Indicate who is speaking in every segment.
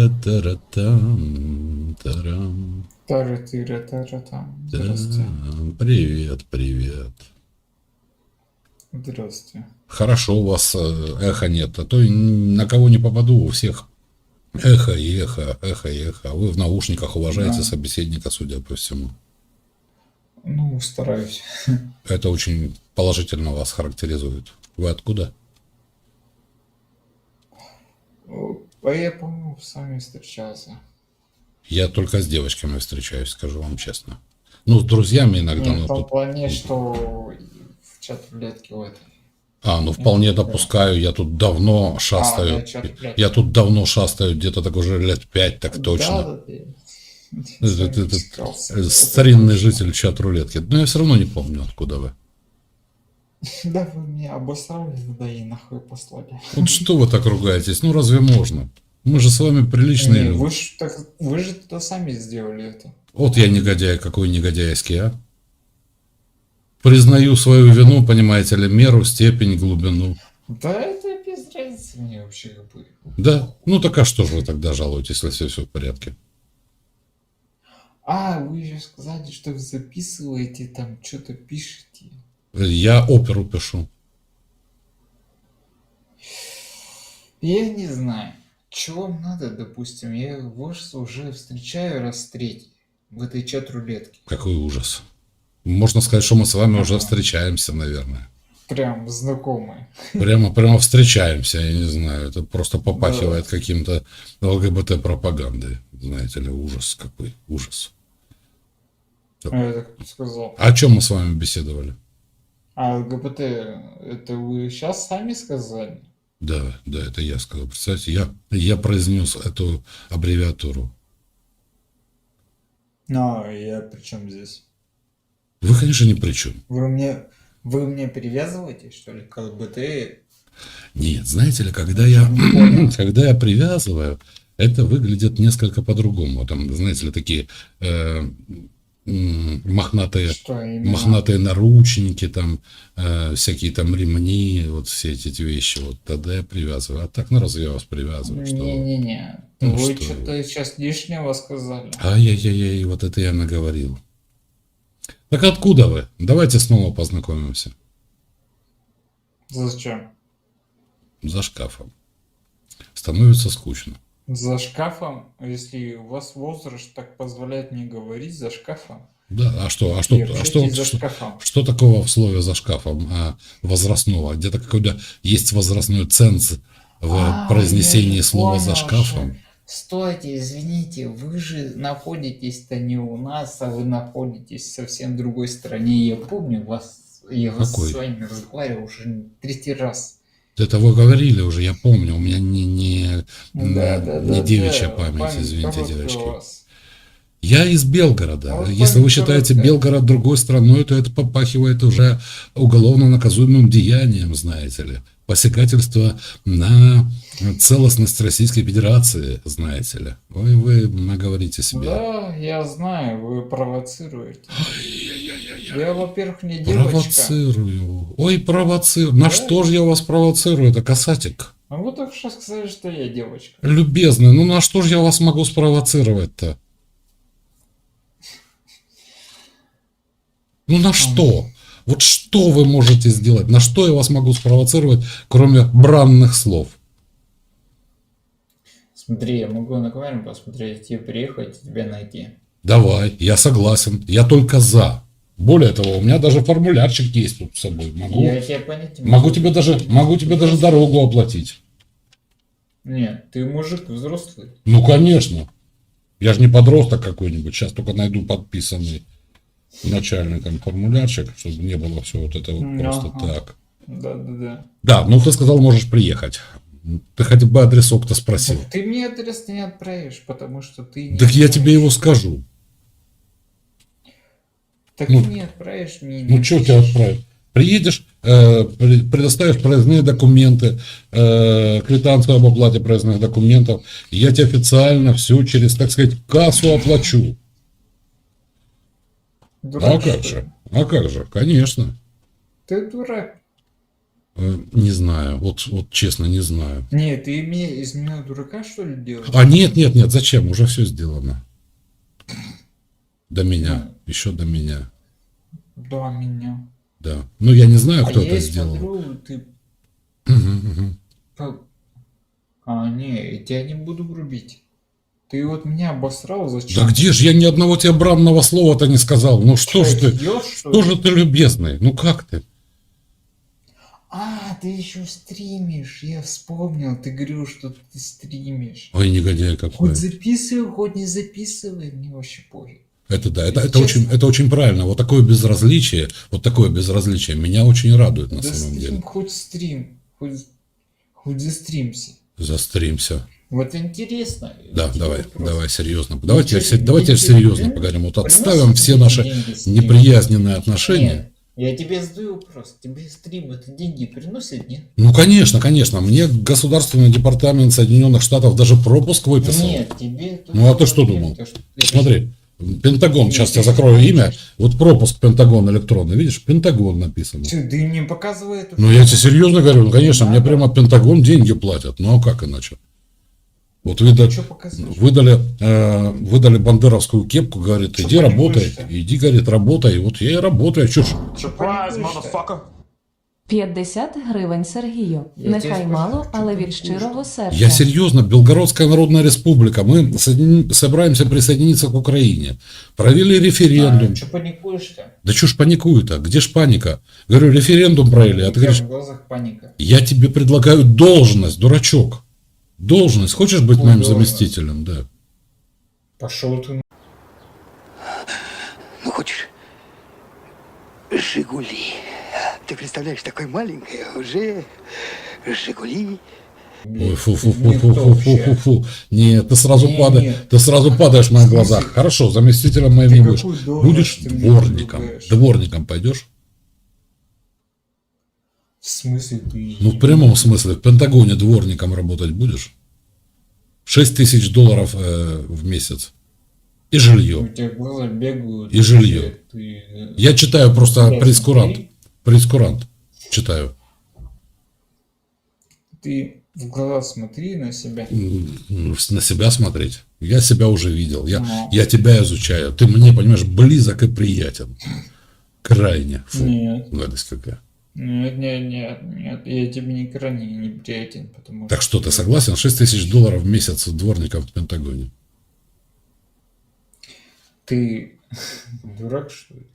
Speaker 1: Тара-ти-да-тара-там, тарам.
Speaker 2: Тара-тира-тара-там.
Speaker 1: Да,
Speaker 2: Здрасте.
Speaker 1: Привет, привет.
Speaker 2: Здрасте.
Speaker 1: Хорошо у вас э, эхо нет, а то на кого не попаду, у всех эхо и эхо, эхо и эхо. А вы в наушниках уважаете
Speaker 2: Да.
Speaker 1: собеседника, судя по всему.
Speaker 2: Ну, стараюсь.
Speaker 1: Это очень положительно вас характеризует. Вы откуда?
Speaker 2: А я, по-моему, с вами встречался.
Speaker 1: Я только с девочками встречаюсь, скажу вам честно. Ну, с друзьями иногда.
Speaker 2: Не,
Speaker 1: ну,
Speaker 2: в том
Speaker 1: тут-
Speaker 2: плане, что в чат рулетки в этой.
Speaker 1: А, ну вполне допускаю, я тут давно шастаю.
Speaker 2: да, чё ты, блядь.
Speaker 1: я тут давно шастаю, где-то так уже лет пять, так точно.
Speaker 2: Да, да, да. Встречался.
Speaker 1: Э,
Speaker 2: Это
Speaker 1: Старинный житель чат рулетки. Но я все равно не помню, откуда вы.
Speaker 2: Да вы меня обосрали, да и нахуй послали.
Speaker 1: Вот что вы так ругаетесь? Ну разве можно? Мы же с вами приличные люди.
Speaker 2: вы, ж так, вы же туда сами сделали это.
Speaker 1: Вот я негодяй, какой негодяйский, а? Признаю свою вину, понимаете ли, меру, степень, глубину.
Speaker 2: Да это без разницы мне вообще как бы.
Speaker 1: Да? Ну так а что же вы тогда жалуетесь, если все в порядке?
Speaker 2: А, вы же сказали, что вы записываете, там что-то пишете.
Speaker 1: Я оперу пишу.
Speaker 2: Я не знаю, чего вам надо, допустим, я вас уже встречаю раз третий в этой чат-рулетке.
Speaker 1: Какой ужас. Можно сказать, что мы с вами уже
Speaker 2: Ага.
Speaker 1: встречаемся, наверное.
Speaker 2: Прям знакомые.
Speaker 1: Прямо, прямо встречаемся, я не знаю. Это просто попахивает каким-то ЛГБТ-пропагандой. Знаете ли, ужас какой, ужас.
Speaker 2: А я так сказал.
Speaker 1: О чем мы с вами беседовали?
Speaker 2: А ЛГБТ, это вы сейчас сами сказали?
Speaker 1: Да, да, это я сказал. Представьте, я, я произнес эту аббревиатуру.
Speaker 2: Ну, я при чем здесь?
Speaker 1: Вы, конечно, ни при чем.
Speaker 2: Вы мне, вы мне привязываете, что ли, к ЛГБТ?
Speaker 1: Нет, знаете ли, когда я,
Speaker 2: понял.
Speaker 1: когда я привязываю, это выглядит несколько по-другому. Там, знаете ли, такие э, мохнатые, мохнатые наручники, там э, всякие там ремни, вот все эти вещи. Вот тогда я привязываю. А так, ну разве я вас привязываю? Что?
Speaker 2: Не-не-не.
Speaker 1: Ну,
Speaker 2: вы
Speaker 1: что
Speaker 2: что-то сейчас лишнего сказали.
Speaker 1: Ай-яй-яй, вот это я наговорил. Так откуда вы? Давайте снова познакомимся.
Speaker 2: Зачем?
Speaker 1: За шкафом. Становится скучно.
Speaker 2: За шкафом, если у вас возраст так позволяет мне говорить, за шкафом.
Speaker 1: Да, а что, а что, а что,
Speaker 2: за
Speaker 1: что,
Speaker 2: шкафом.
Speaker 1: что такого в слове за шкафом а, возрастного? Где-то какой-то есть возрастной ценз в
Speaker 2: А,
Speaker 1: произнесении слова за
Speaker 2: понял,
Speaker 1: шкафом.
Speaker 2: что- Стойте, извините, вы же находитесь-то не у нас, а вы находитесь в совсем другой стране. Я помню вас, я вас
Speaker 1: Какой?
Speaker 2: с вами разговаривал уже третий раз.
Speaker 1: Это вы говорили уже, я помню, у меня не, не,
Speaker 2: Да, да,
Speaker 1: не
Speaker 2: да,
Speaker 1: девичья
Speaker 2: да,
Speaker 1: память, извините,
Speaker 2: короткая у
Speaker 1: девочки.
Speaker 2: вас.
Speaker 1: Я из Белгорода.
Speaker 2: Вот
Speaker 1: Если
Speaker 2: память
Speaker 1: вы считаете. Белгород другой страной, то это попахивает уже уголовно наказуемым деянием, знаете ли. Посягательство на целостность Российской Федерации, знаете ли. Ой, вы наговорите себе.
Speaker 2: Да, я знаю, вы провоцируете.
Speaker 1: Ай-яй-яй-яй.
Speaker 2: Я, во-первых, не девочка.
Speaker 1: Провоцирую. Ой, провоцирую. На
Speaker 2: Да?
Speaker 1: что же я вас провоцирую? Это касатик.
Speaker 2: А вы только что сказали, что я девочка.
Speaker 1: Любезный, ну на что же я вас могу спровоцировать-то? Ну на что? Вот что вы можете сделать? На что я вас могу спровоцировать, кроме бранных слов?
Speaker 2: Смотри, я могу на камеру посмотреть, тебе приехать и тебя найти.
Speaker 1: Давай, я согласен, я только за. Более того, у меня даже формулярчик есть тут с собой. Могу,
Speaker 2: Я тебя понять
Speaker 1: могу тебе даже, могу тебе даже дорогу оплатить.
Speaker 2: Нет, ты мужик взрослый.
Speaker 1: Ну, конечно. Я же не подросток какой-нибудь. Сейчас только найду подписанный начальником формулярчик, чтобы не было все вот это вот просто
Speaker 2: ага.
Speaker 1: так.
Speaker 2: Да, да, да.
Speaker 1: Да, ну ты сказал, можешь приехать. Ты хотя бы адресок-то спросил.
Speaker 2: Ты мне адрес не отправишь, потому что ты
Speaker 1: Так я тебе его скажу.
Speaker 2: Так
Speaker 1: ну,
Speaker 2: не отправишь мне.
Speaker 1: Ну, что тебя отправить? Приедешь, э, предоставишь проездные документы, э, квитанцию об оплате проездных документов, я тебе официально все через, так сказать, кассу оплачу.
Speaker 2: Дурак,
Speaker 1: а как же? А как же? Конечно.
Speaker 2: Ты дурак.
Speaker 1: Э, Не знаю, вот, вот честно, не знаю.
Speaker 2: Нет, ты мне из меня дурака, что ли, делаешь?
Speaker 1: А нет, нет, нет, зачем? Уже все сделано. До меня, еще до меня,
Speaker 2: Да, меня.
Speaker 1: да. Ну, я не знаю,
Speaker 2: А
Speaker 1: кто
Speaker 2: я
Speaker 1: это
Speaker 2: и
Speaker 1: сделал.
Speaker 2: смотрю, ты...
Speaker 1: Мгм.
Speaker 2: по- А, не, я тебя не буду грубить. Ты вот меня обосрал, зачем?
Speaker 1: Да где же я ни одного тебе бранного слова-то не сказал? Ну что ж ты,
Speaker 2: пьёшь, что
Speaker 1: что же ты любезный? Ну как ты?
Speaker 2: А, ты еще стримишь, я вспомнил, ты говорил, что ты стримишь.
Speaker 1: Ой, негодяй какой.
Speaker 2: Хоть записывай, хоть не записывай, мне вообще пофиг.
Speaker 1: Это да, это, это, очень, это очень правильно. Вот такое безразличие, вот такое безразличие меня очень радует на
Speaker 2: Да
Speaker 1: самом деле.
Speaker 2: хоть стрим, хоть, хоть застримся.
Speaker 1: Застримся.
Speaker 2: Вот интересно.
Speaker 1: Да,
Speaker 2: Тебе
Speaker 1: давай,
Speaker 2: вопрос.
Speaker 1: давай серьезно. Давайте,
Speaker 2: Ничего-
Speaker 1: все- давайте
Speaker 2: ничего-
Speaker 1: серьезно
Speaker 2: ничего-
Speaker 1: поговорим. Вот отставим все наши неприязненные отношения.
Speaker 2: Нет, я тебе задаю вопрос. Тебе стрим это деньги приносит, нет?
Speaker 1: Ну, конечно, конечно. Мне Государственный департамент Соединенных Штатов даже пропуск выписал.
Speaker 2: Нет, тебе...
Speaker 1: Ну, а ты что думал?
Speaker 2: то, что
Speaker 1: Смотри, Пентагон, сейчас я закрою имя. Вот пропуск Пентагон электронный, видишь, Пентагон написано.
Speaker 2: Ты, мне показывай эту...
Speaker 1: Ну, я тебе серьезно говорю, ну, конечно, мне прямо Пентагон деньги платят. Ну, а как иначе? Вот
Speaker 2: показываешь?
Speaker 1: выдали, э, выдали бандеровскую кепку, говорит, иди работай, иди, говорит, работай. И вот я и работаю?
Speaker 2: Что
Speaker 3: Surprise, motherfucker!
Speaker 4: 50 гривень Сергію. Нехай мало, але від щирого серця.
Speaker 1: Я серьезно, Белгородская Народная Республика, мы соедин- собираемся присоединиться к Украине. Провели референдум.
Speaker 2: А, что паникуешь-то?
Speaker 1: Да чё ж паникую-то? Где ж паника? Говорю, референдум провели, а ты говоришь,
Speaker 2: в глазах паника.
Speaker 1: я тебе предлагаю должность, дурачок. Должность. Хочешь быть
Speaker 2: Ну,
Speaker 1: моим
Speaker 2: должность.
Speaker 1: заместителем? Да.
Speaker 2: Пошел ты
Speaker 5: Ну, хочешь, Жигули. Ты представляешь, такой маленький, а уже Жигули.
Speaker 1: Ой, фу, фу, фу, фу, фу, фу, фу, фу. Нет, ты сразу
Speaker 2: Не,
Speaker 1: падаешь,
Speaker 2: нет.
Speaker 1: ты сразу падаешь в моих глазах. Хорошо, заместителем моим не будешь. Будешь дворником. Дворником пойдешь?
Speaker 2: В смысле ты...
Speaker 1: Ну, в прямом смысле, в Пентагоне дворником работать будешь? 6 тысяч долларов э, в месяц. И
Speaker 2: У
Speaker 1: жилье.
Speaker 2: тебя глаза бегают.
Speaker 1: И жилье.
Speaker 2: Ты... э,
Speaker 1: Я читаю просто
Speaker 2: Я
Speaker 1: прескурант. читаю.
Speaker 2: Ты в глаза смотри на себя.
Speaker 1: На себя смотреть. Я себя уже видел. Я,
Speaker 2: Ну.
Speaker 1: я тебя изучаю. Ты мне, понимаешь, близок и приятен. Крайне. Фу,
Speaker 2: Нет.
Speaker 1: гадость какая.
Speaker 2: Нет, нет, нет, нет. Я тебе не крайне неприятен, потому
Speaker 1: Так что, ты согласен? 6 тысяч долларов в месяц дворником в Пентагоне.
Speaker 2: Ты дурак, что ли?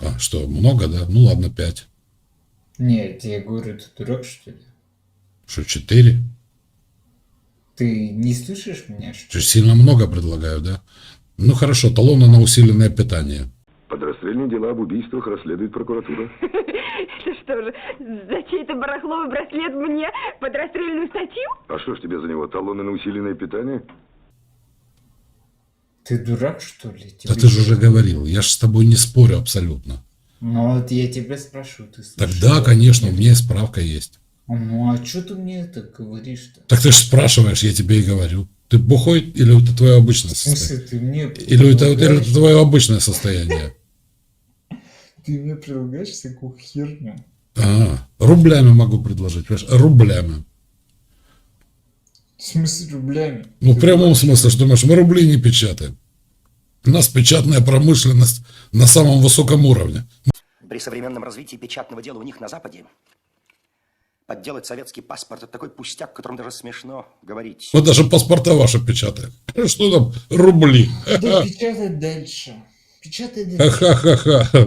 Speaker 1: А, что, много, да? Ну ладно, 5.
Speaker 2: Нет, я говорю, ты дурак, что ли?
Speaker 1: Что, 4?
Speaker 2: Ты не слышишь меня, что
Speaker 1: Что, сильно много предлагаю, да? Ну хорошо, талоны на усиленное питание.
Speaker 6: Подрастрельные дела об убийствах расследует прокуратура.
Speaker 7: Это что же, за чей-то барахловый браслет мне под расстрельную статью?
Speaker 6: А что ж тебе за него, талоны на усиленное питание?
Speaker 2: Ты дурак, что ли?
Speaker 1: Да
Speaker 2: Тебе-
Speaker 1: ты же уже говорил, я же с тобой не спорю абсолютно.
Speaker 2: Ну вот я тебя спрашиваю, ты слышишь?
Speaker 1: Тогда, конечно, у меня и справка есть.
Speaker 2: Ну а что ты мне это говоришь-то?
Speaker 1: Так ты же спрашиваешь, я тебе и говорю. Ты бухой или это твое обычное
Speaker 2: В
Speaker 1: состояние?
Speaker 2: смысле, ты мне
Speaker 1: Или это, или это твое обычное состояние?
Speaker 2: Ты мне предлагаешь всякую херню?
Speaker 1: А, рублями могу предложить, понимаешь? Рублями.
Speaker 2: В смысле рублями?
Speaker 1: Ну, в прямом смысле, что думаешь, мы рубли не печатаем. У нас печатная промышленность на самом высоком уровне.
Speaker 8: При современном развитии печатного дела у них на Западе подделать советский паспорт – это такой пустяк, о котором даже смешно говорить.
Speaker 1: Мы даже паспорта ваши печатаем. Что там рубли?
Speaker 2: Да печатай дальше. Печатай дальше.
Speaker 1: Ха-ха-ха-ха.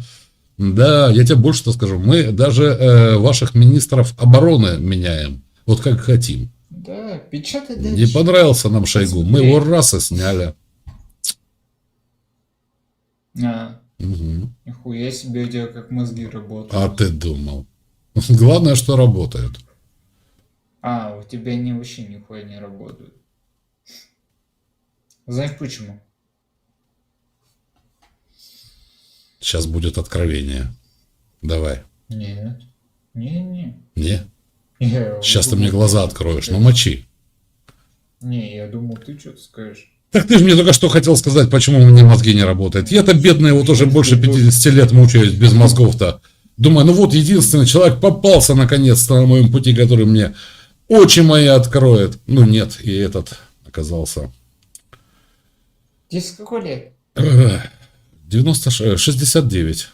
Speaker 1: Да, я тебе больше что скажу. Мы даже э, ваших министров обороны меняем. Вот как хотим.
Speaker 2: Да, печатай дальше.
Speaker 1: Не понравился нам Шойгу. Мы его раз и сняли.
Speaker 2: А,
Speaker 1: Мгм.
Speaker 2: нихуя себе у тебя как мозги работают.
Speaker 1: А ты думал. Главное, что работает.
Speaker 2: А, у тебя они вообще нихуя не работают. Знаешь почему?
Speaker 1: Сейчас будет откровение. Давай.
Speaker 2: Нет. Не-не.
Speaker 1: Не?
Speaker 2: Я
Speaker 1: Сейчас думаю,
Speaker 2: ты
Speaker 1: мне глаза откроешь. Ну, мочи.
Speaker 2: Не, я думал, ты что-то скажешь.
Speaker 1: Так ты же мне только что хотел сказать, почему у меня мозги не работают. Я-то бедный, вот уже больше 50 лет мучаюсь без мозгов-то. Думаю, ну вот единственный человек попался наконец-то на моем пути, который мне очи мои откроет. Ну нет, и этот оказался.
Speaker 2: Ты сколько лет?
Speaker 1: 96, 69.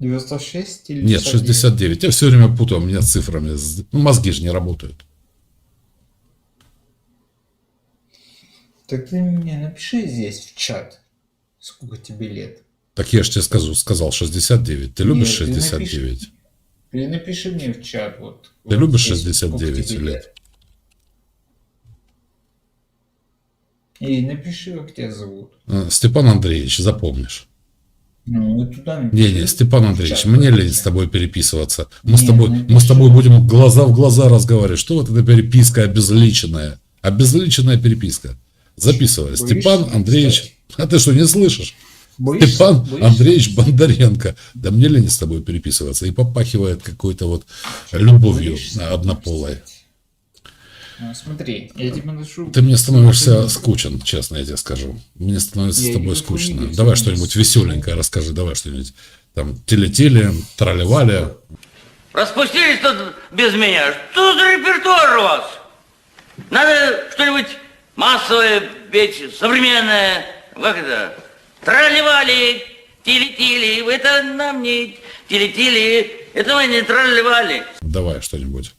Speaker 2: 96 или
Speaker 1: Нет,
Speaker 2: 69?
Speaker 1: 69. Я все время путаю, у меня цифрами. Ну, мозги же не работают.
Speaker 2: Так ты мне напиши здесь в чат, сколько тебе лет.
Speaker 1: Так я же тебе скажу, сказал 69. Ты любишь
Speaker 2: Нет, 69? Ты
Speaker 1: напиши,
Speaker 2: ты напиши мне в чат. Вот,
Speaker 1: ты
Speaker 2: вот
Speaker 1: любишь
Speaker 2: здесь,
Speaker 1: 69
Speaker 2: лет?
Speaker 1: лет?
Speaker 2: И напиши, как тебя зовут.
Speaker 1: Э, Степан Андреевич, запомнишь.
Speaker 2: Ну, вот туда напиши.
Speaker 1: Не-не, Степан Андреевич,
Speaker 2: чат
Speaker 1: мне лень с тобой переписываться. Мы с
Speaker 2: Не,
Speaker 1: тобой,
Speaker 2: напиши.
Speaker 1: мы с тобой будем глаза в глаза разговаривать. Что вот эта переписка обезличенная? Обезличенная переписка. Записывай.
Speaker 2: Боишься
Speaker 1: Степан Андреевич. А ты что, не слышишь?
Speaker 2: Боишься?
Speaker 1: Степан
Speaker 2: Боишься?
Speaker 1: Андреевич Бондаренко. Да мне лень с тобой переписываться. И попахивает какой-то вот любовью
Speaker 2: Боишься?
Speaker 1: однополой.
Speaker 2: Ну, смотри, я тебе напишу.
Speaker 1: Ты мне становишься скучен, честно я тебе скажу. Мне становится
Speaker 2: Я
Speaker 1: с тобой скучно.
Speaker 2: фамилию
Speaker 1: Давай что-нибудь веселенькое расскажи, давай что-нибудь. Там телетели, тролливали.
Speaker 3: Распустились тут без меня. Что за репертуар у вас? Надо что-нибудь массовое петь, современное. Как это? Тролливали, тили-тили. Это нам не тили-тили. Это мы не тролливали.
Speaker 1: Давай что-нибудь.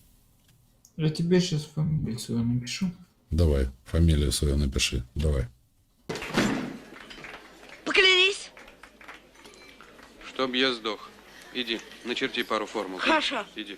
Speaker 2: Я тебе сейчас фамилию свою напишу.
Speaker 1: Давай, фамилию свою напиши. Давай.
Speaker 7: Поклянись.
Speaker 9: Чтоб я сдох. Иди, начерти пару формул.
Speaker 7: Хорошо.
Speaker 9: Иди.